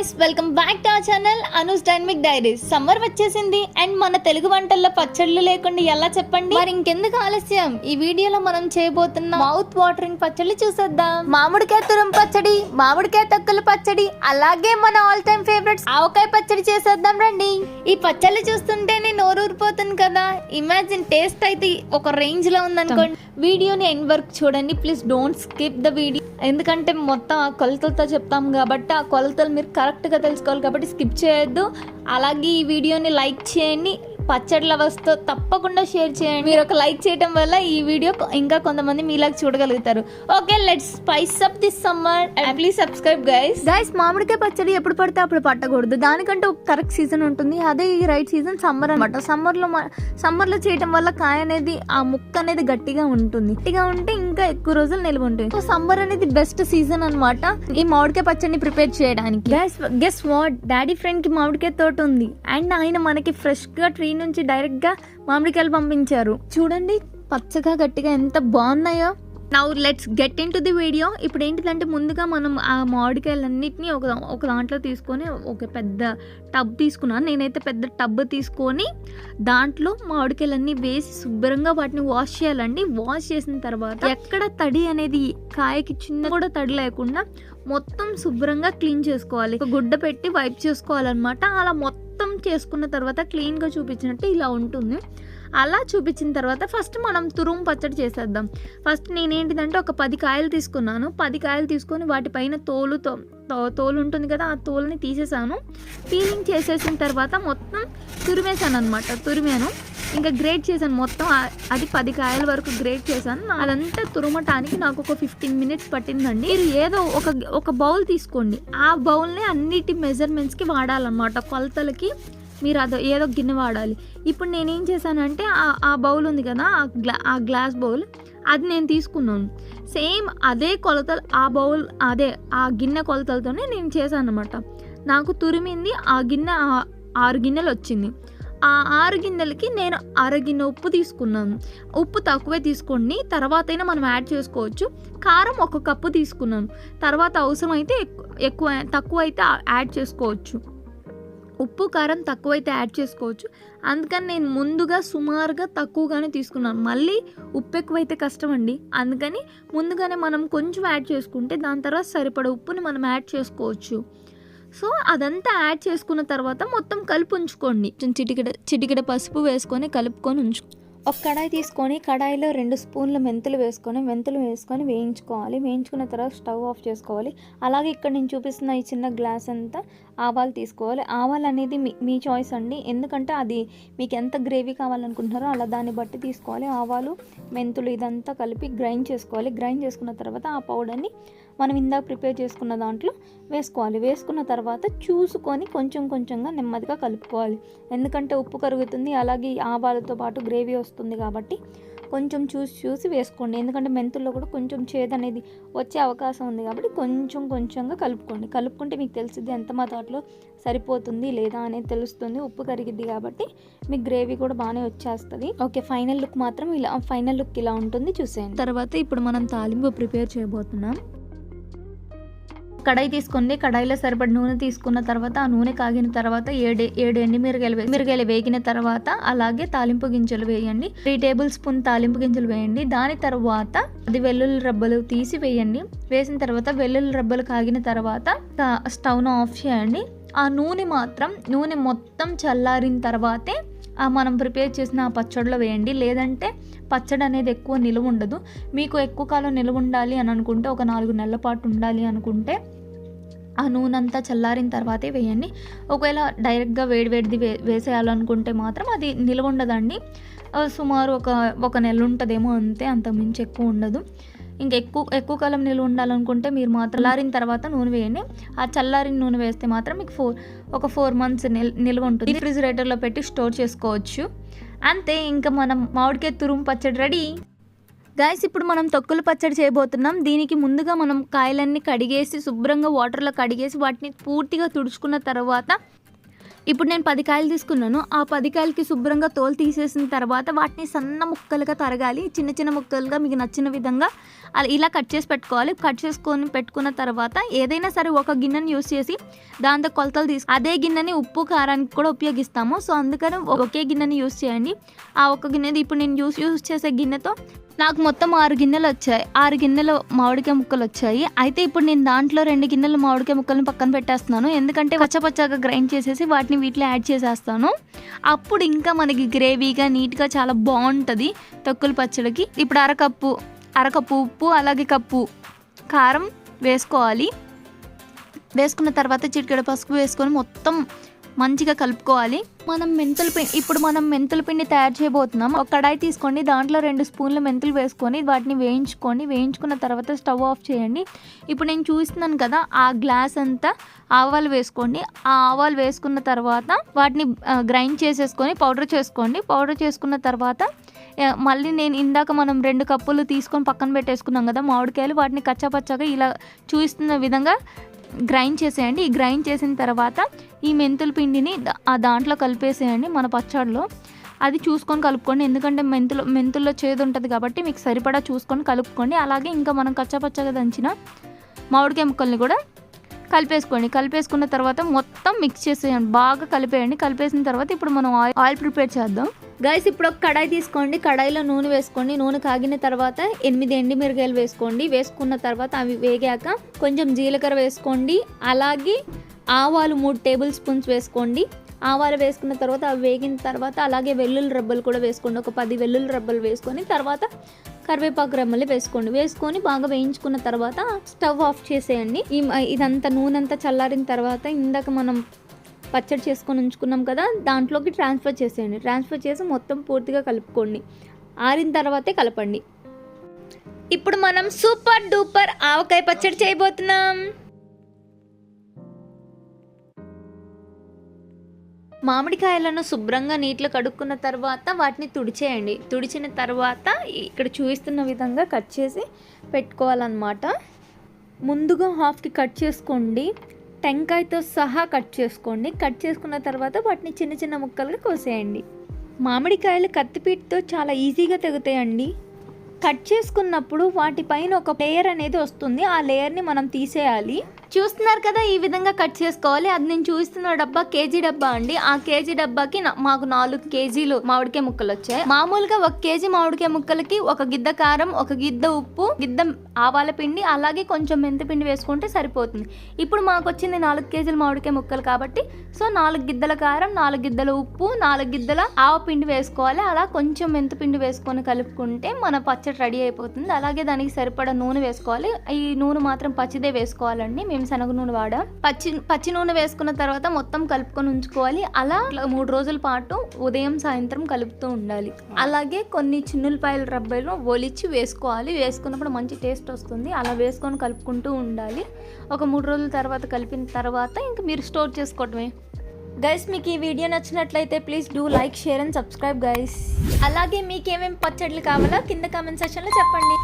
Guys welcome back to our channel Anu's dynamic diaries summer వచ్చేసింది and మన తెలుగు వంటల్లో పచ్చళ్ళు లేకుండా ఎలా చెప్పండి? మరి ఇంకెందుకు ఆలస్యం? ఈ వీడియోలో మనం చేయబోతున్న మౌత్ వాటరింగ్ పచ్చళ్ళు చూసేద్దాం. మామిడికాయ తురం పచ్చడి మామిడికాయ తక్కుల పచ్చడి అలాగే మన ఆల్ టైమ్ ఫేవరెట్స్ ఆవకాయ పచ్చడి చేసేద్దాం రండి. ఈ పచ్చళ్ళు చూస్తుంటేనే నోరు ఊరిపోతుంది కదా. ఇమాజిన్ టేస్ట్ అయితే ఒక రేంజ్లో ఉందనుకోండి. వీడియోని ఎండ్ వరకు చూడండి. Please don't skip the video ఎందుకంటే మొత్తం ఆ కొలతలతో చెప్తాం కాబట్టి ఆ కొలతలు మీరు కరెక్ట్గా తెలుసుకోవాలి కాబట్టి స్కిప్ చేయొద్దు. అలాగే ఈ వీడియోని లైక్ చేయండి. పచ్చడి లవర్స్తో తప్పకుండా షేర్ చేయండి. మీరు ఒక లైక్ చేయడం వల్ల ఈ వీడియో ఇంకా కొంతమంది మీలాగా చూడగలుగుతారు. Okay let's spice up this summer please subscribe guys guys మామిడికాయ పచ్చడి ఎప్పుడు పడితే అప్పుడు పట్టకూడదు. దానికంటే ఒక కరెక్ట్ సీజన్ ఉంటుంది. అదే ఈ రైట్ సీజన్ సమ్మర్ అనమాట సమ్మర్లో సమ్మర్లో చేయడం వల్ల కాయ అనేది ఆ ముక్క అనేది గట్టిగా ఉంటుంది. గట్టిగా ఉంటే ఇంకా ఎక్కువ రోజులు నిల్వ ఉంటుంది. సో సమ్మర్ అనేది బెస్ట్ సీజన్ అన్నమాట ఈ మామిడికాయ పచ్చడిని ప్రిపేర్ చేయడానికి. గైస్ గెస్ వాట్ డాడీ ఫ్రెండ్కి మామిడికాయ తోట ఉంది. అండ్ ఆయన మనకి ఫ్రెష్గా ట్రీ నుంచి డైరెక్ట్గా మామిడికాయలు పంపించారు. చూడండి పచ్చగా గట్టిగా ఎంత బాగున్నాయో. Now let's get into the video ఇప్పుడు ఏంటిదంటే ముందుగా మనం ఆ మామిడికాయలన్నిటిని ఒక ఒక దాంట్లో తీసుకొని ఒక పెద్ద టబ్ తీసుకున్నాను. నేనైతే పెద్ద టబ్ తీసుకొని దాంట్లో మామిడికాయలన్నీ వేసి శుభ్రంగా వాటిని వాష్ చేయాలండి. వాష్ చేసిన తర్వాత ఎక్కడ తడి అనేది కాయకి చిన్న కూడా తడి లేకుండా మొత్తం శుభ్రంగా క్లీన్ చేసుకోవాలి. ఒక గుడ్డ పెట్టి వైప్ చేసుకోవాలన్నమాట. అలా మొత్తం మొత్తం చేసుకున్న తర్వాత క్లీన్గా చూపించినట్టు ఇలా ఉంటుంది. అలా చూపించిన తర్వాత ఫస్ట్ మనం తురుము పచ్చడి చేసేద్దాం. ఫస్ట్ నేనేంటిదంటే ఒక పది కాయలు తీసుకున్నాను. పది కాయలు తీసుకొని వాటిపైన తోలు తో- తోలు ఉంటుంది కదా ఆ తోలుని తీసేసాను. పీలింగ్ చేసేసిన తర్వాత మొత్తం తురిమేసాను అనమాట తురిమాను. ఇంకా గ్రేట్ చేశాను. మొత్తం అది పది కాయల వరకు గ్రేట్ చేశాను. అదంతా తురమటానికి నాకు ఒక ఫిఫ్టీన్ మినిట్స్ పట్టిందండి. మీరు ఏదో ఒక ఒక బౌల్ తీసుకోండి. ఆ బౌల్ని అన్నిటి మెజర్మెంట్స్కి వాడాలన్నమాట. కొలతలకి మీరు అదో ఏదో గిన్నె వాడాలి. ఇప్పుడు నేనేం చేశానంటే ఆ- ఆ బౌల్ ఉంది కదా ఆ గ్లా ఆ గ్లాస్ బౌల్ అది నేను తీసుకున్నాను. సేమ్ అదే కొలతలు ఆ బౌల్ అదే ఆ గిన్నె కొలతలతోనే నేను చేశాను అనమాట నాకు తురిమింది ఆ గిన్నె ఆ- ఆరు గిన్నెలు వచ్చింది. ఆ ఆరు గిన్నెలకి నేను అర గిన్నె ఉప్పు తీసుకున్నాను. ఉప్పు తక్కువే తీసుకోండి. తర్వాతైనా మనం యాడ్ చేసుకోవచ్చు. కారం ఒక కప్పు తీసుకున్నాను. తర్వాత అవసరం అయితే ఎక్కువ తక్కువ అయితే యాడ్ చేసుకోవచ్చు. ఉప్పు కారం తక్కువైతే యాడ్ చేసుకోవచ్చు. అందుకని నేను ముందుగా సుమారుగా తక్కువగానే తీసుకున్నాను. మళ్ళీ ఉప్పు ఎక్కువైతే కష్టం అండి అందుకని ముందుగానే మనం కొంచెం యాడ్ చేసుకుంటే దాని తర్వాత సరిపడ ఉప్పుని మనం యాడ్ చేసుకోవచ్చు. సో అదంతా యాడ్ చేసుకున్న తర్వాత మొత్తం కలిపి ఉంచుకోండి. చిటికిడ చిటికిడ పసుపు వేసుకొని కలుపుకొని ఉంచు. ఒక కడాయి తీసుకొని కడాయిలో రెండు స్పూన్ల మెంతులు వేసుకొని మెంతులు వేసుకొని వేయించుకోవాలి. వేయించుకున్న తర్వాత స్టవ్ ఆఫ్ చేసుకోవాలి. అలాగే ఇక్కడ నేను చూపిస్తున్న ఈ చిన్న గ్లాస్ అంతా ఆవాలు తీసుకోవాలి. ఆవాలు అనేది మీ మీ చాయిస్ అండి. ఎందుకంటే అది మీకు ఎంత గ్రేవీ కావాలనుకుంటున్నారో అలా దాన్ని బట్టి తీసుకోవాలి. ఆవాలు మెంతులు ఇదంతా కలిపి గ్రైండ్ చేసుకోవాలి. గ్రైండ్ చేసుకున్న తర్వాత ఆ పౌడర్ని మనం ఇందాక ప్రిపేర్ చేసుకున్న దాంట్లో వేసుకోవాలి. వేసుకున్న తర్వాత చూసుకొని కొంచెం కొంచెంగా నెమ్మదిగా కలుపుకోవాలి. ఎందుకంటే ఉప్పు కరుగుతుంది అలాగే ఆవాలతో పాటు గ్రేవీ వస్తుంది కాబట్టి కొంచెం చూసి చూసి వేసుకోండి. ఎందుకంటే మెంతుల్లో కూడా కొంచెం చేదు అనేది వచ్చే అవకాశం ఉంది కాబట్టి కొంచెం కొంచెంగా కలుపుకోండి. కలుపుకుంటే మీకు తెలిసింది ఎంత మోతాదులో సరిపోతుంది లేదా అనేది తెలుస్తుంది. ఉప్పు కరిగిద్ది కాబట్టి మీకు గ్రేవీ కూడా బాగానే వచ్చేస్తుంది. ఓకే ఫైనల్ లుక్ మాత్రం ఇలా ఫైనల్ లుక్ ఇలా ఉంటుంది. చూసేయండి. తర్వాత ఇప్పుడు మనం తాలింపు ప్రిపేర్ చేయబోతున్నాం. కడాయి తీసుకోండి కడాయిలో సరిపడి నూనె తీసుకున్న తర్వాత ఆ నూనె కాగిన తర్వాత ఏడు ఏడు ఎండి మిరగాయలు మిరగాయలు వేగిన తర్వాత అలాగే తాలింపు గింజలు వేయండి. త్రీ టేబుల్ స్పూన్ తాలింపు గింజలు వేయండి. దాని తర్వాత అది వెల్లుల్లి రబ్బలు తీసి వేయండి. వేసిన తర్వాత వెల్లుల్లి రబ్బలు కాగిన తర్వాత స్టవ్ను ఆఫ్ చేయండి. ఆ నూనె మాత్రం నూనె మొత్తం చల్లారిన తర్వాతే మనం ప్రిపేర్ చేసిన ఆ పచ్చడిలో వేయండి. లేదంటే పచ్చడి అనేది ఎక్కువ నిలువ ఉండదు. మీకు ఎక్కువ కాలం నిలువ ఉండాలి అని అనుకుంటే ఒక నాలుగు నెలల పాటు ఉండాలి అనుకుంటే ఆ నూనె అంతా చల్లారిన తర్వాతే వేయండి. ఒకవేళ డైరెక్ట్గా వేడివేడిది వే వేసేయాలనుకుంటే మాత్రం అది నిలువ ఉండదండి. సుమారు ఒక ఒక నెల ఉంటుందేమో అంతే అంత మించి ఎక్కువ ఉండదు. ఇంక ఎక్కువ ఎక్కువ కాలం నిల్వ ఉండాలనుకుంటే మీరు మాత్రం చల్లారిన తర్వాత నూనె వేయండి. ఆ చల్లారిన నూనె వేస్తే మాత్రం మీకు ఫోర్ ఒక ఫోర్ మంత్స్ నిల్ నిల్వ ఉంటుంది. రిఫ్రిజిరేటర్లో పెట్టి స్టోర్ చేసుకోవచ్చు. అంతే ఇంకా మనం మామిడికాయ తురుము పచ్చడి రెడీ. గాయస్ ఇప్పుడు మనం తొక్కులు పచ్చడి చేయబోతున్నాం. దీనికి ముందుగా మనం కాయలన్నీ కడిగేసి శుభ్రంగా వాటర్లో కడిగేసి వాటిని పూర్తిగా తుడుచుకున్న తర్వాత ఇప్పుడు నేను పది కాయలు తీసుకున్నాను. ఆ పది కాయలకి శుభ్రంగా తోలు తీసేసిన తర్వాత వాటిని సన్న ముక్కలుగా తరగాలి. చిన్న చిన్న ముక్కలుగా మీకు నచ్చిన విధంగా అలా ఇలా కట్ చేసి పెట్టుకోవాలి. కట్ చేసుకొని పెట్టుకున్న తర్వాత ఏదైనా సరే ఒక గిన్నెని యూస్ చేసి దాంతో కొలతలు తీసు అదే గిన్నెని ఉప్పు కారానికి కూడా ఉపయోగిస్తాము. సో అందుకని ఒకే గిన్నెని యూస్ చేయండి. ఆ ఒక గిన్నెది ఇప్పుడు నేను యూస్ యూస్ చేసే గిన్నెతో నాకు మొత్తం ఆరు గిన్నెలు వచ్చాయి. ఆరు గిన్నెలు మామిడికాయ ముక్కలు వచ్చాయి. అయితే ఇప్పుడు నేను దాంట్లో రెండు గిన్నెలు మామిడికాయ ముక్కలను పక్కన పెట్టేస్తున్నాను. ఎందుకంటే పచ్చపచ్చగా గ్రైండ్ చేసేసి వాటిని వీటిలో యాడ్ చేసేస్తాను. అప్పుడు ఇంకా మనకి గ్రేవీగా నీట్గా చాలా బాగుంటుంది తొక్కుల పచ్చడికి. ఇప్పుడు అరకప్పు అరకప్పు ఉప్పు అలాగే కప్పు కారం వేసుకోవాలి. వేసుకున్న తర్వాత చిటికెడ పసుపు వేసుకొని మొత్తం మంచిగా కలుపుకోవాలి. మనం మెంతుల పిండి ఇప్పుడు మనం మెంతుల పిండి తయారు చేయబోతున్నాం. ఒక కడాయి తీసుకోండి. దాంట్లో రెండు స్పూన్లు మెంతులు వేసుకొని వాటిని వేయించుకొని వేయించుకున్న తర్వాత స్టవ్ ఆఫ్ చేయండి. ఇప్పుడు నేను చూస్తున్నాను కదా ఆ గ్లాస్ అంతా ఆవాలు వేసుకోండి. ఆ ఆవాలు వేసుకున్న తర్వాత వాటిని గ్రైండ్ చేసేసుకొని పౌడర్ చేసుకోండి. పౌడర్ చేసుకున్న తర్వాత మళ్ళీ నేను ఇందాక మనం రెండు కప్పులు తీసుకొని పక్కన పెట్టేసుకున్నాం కదా మామిడికాయలు వాటిని కచ్చాపచ్చాగా ఇలా చూస్తున్న విధంగా గ్రైండ్ చేసేయండి. ఈ గ్రైండ్ చేసిన తర్వాత ఈ మెంతుల పిండిని ఆ దాంట్లో కలిపేసేయండి మన పచ్చడిలో అది చూసుకొని కలుపుకోండి. ఎందుకంటే మెంతులు మెంతుల్లో చేదు ఉంటుంది కాబట్టి మీకు సరిపడా చూసుకొని కలుపుకోండి. అలాగే ఇంకా మనం కచ్చపచ్చగా దంచిన మామిడికాయ ముక్కల్ని కూడా కలిపేసుకోండి. కలిపేసుకున్న తర్వాత మొత్తం మిక్స్ చేసేయండి. బాగా కలిపేయండి. కలిపేసిన తర్వాత ఇప్పుడు మనం ఆయిల్ ఆయిల్ ప్రిపేర్ చేద్దాం. గైస్ ఇప్పుడు ఒక కడాయి తీసుకోండి. కడాయిలో నూనె వేసుకోండి. నూనె కాగిన తర్వాత ఎనిమిది ఎండి మిరగాయలు వేసుకోండి. వేసుకున్న తర్వాత అవి వేగాక కొంచెం జీలకర్ర వేసుకోండి. అలాగే ఆవాలు మూడు టేబుల్ స్పూన్స్ వేసుకోండి. ఆవాలు వేసుకున్న తర్వాత అవి వేగిన తర్వాత అలాగే వెల్లుల్లి రబ్బలు కూడా వేసుకోండి. ఒక పది వెల్లుల్లి రబ్బలు వేసుకొని తర్వాత కరివేపాకు రెమ్మలు వేసుకోండి. వేసుకొని బాగా వేయించుకున్న తర్వాత స్టవ్ ఆఫ్ చేసేయండి. ఈ ఇదంతా నూనె అంతా చల్లారిన తర్వాత ఇందాక మనం పచ్చడి చేసుకొని ఉంచుకున్నాం కదా దాంట్లోకి ట్రాన్స్ఫర్ చేసేయండి. ట్రాన్స్ఫర్ చేసి మొత్తం పూర్తిగా కలుపుకోండి. ఆరిన తర్వాతే కలపండి. ఇప్పుడు మనం సూపర్ డూపర్ ఆవకాయ పచ్చడి చేయబోతున్నాం. మామిడికాయలను శుభ్రంగా నీటిలో కడుక్కున్న తర్వాత వాటిని తుడిచేయండి. తుడిచిన తర్వాత ఇక్కడ చూపిస్తున్న విధంగా కట్ చేసి పెట్టుకోవాలన్నమాట. ముందుగా హాఫ్కి కట్ చేసుకోండి. టెంకాయతో సహా కట్ చేసుకోండి. కట్ చేసుకున్న తర్వాత వాటిని చిన్న చిన్న ముక్కలుగా కోసేయండి. మామిడికాయలు కత్తిపీటతో చాలా ఈజీగా తెగుతాయండి. కట్ చేసుకున్నప్పుడు వాటిపైన ఒక లేయర్ అనేది వస్తుంది. ఆ లేయర్ని మనం తీసేయాలి. చూస్తున్నారు కదా ఈ విధంగా కట్ చేసుకోవాలి. అది నేను చూస్తున్న డబ్బా కేజీ డబ్బా అండి. ఆ కేజీ డబ్బాకి మాకు నాలుగు కేజీలు మామిడికాయ ముక్కలు వచ్చాయి. మామూలుగా ఒక కేజీ మామిడికాయ ముక్కలకి ఒక గిద్ద కారం ఒక గిద్ద ఉప్పు గిద్ద ఆవాల పిండి అలాగే కొంచెం మెంతి పిండి వేసుకుంటే సరిపోతుంది. ఇప్పుడు మాకు వచ్చింది నాలుగు కేజీలు మామిడికాయ ముక్కలు కాబట్టి సో నాలుగు గిద్దల కారం నాలుగు గిద్దల ఉప్పు నాలుగు గిద్దల ఆవ పిండి వేసుకోవాలి. అలా కొంచెం మెంతి పిండి వేసుకొని కలుపుకుంటే మన పచ్చడి రెడీ అయిపోతుంది. అలాగే దానికి సరిపడా నూనె వేసుకోవాలి. ఈ నూనె మాత్రం పచ్చిదే వేసుకోవాలండి. మేము శనగ నూనె వాడాం? పచ్చి పచ్చి నూనె వేసుకున్న తర్వాత మొత్తం కలుపుకొని ఉంచుకోవాలి. అలా మూడు రోజుల పాటు ఉదయం సాయంత్రం కలుపుతూ ఉండాలి. అలాగే కొన్ని చిన్నులపాయల రబ్బలు ఒలిచి వేసుకోవాలి. వేసుకున్నప్పుడు మంచి టేస్ట్ వస్తుంది. అలా వేసుకొని కలుపుకుంటూ ఉండాలి. ఒక మూడు రోజుల తర్వాత కలిపిన తర్వాత ఇంకా మీరు స్టోర్ చేసుకోవటమే. గైస్ మీకు ఈ వీడియో నచ్చినట్లయితే please do like share and subscribe guys అలాగే మీకు ఏమేమి పచ్చళ్ళు కావాలో కింద కామెంట్ సెక్షన్లో చెప్పండి.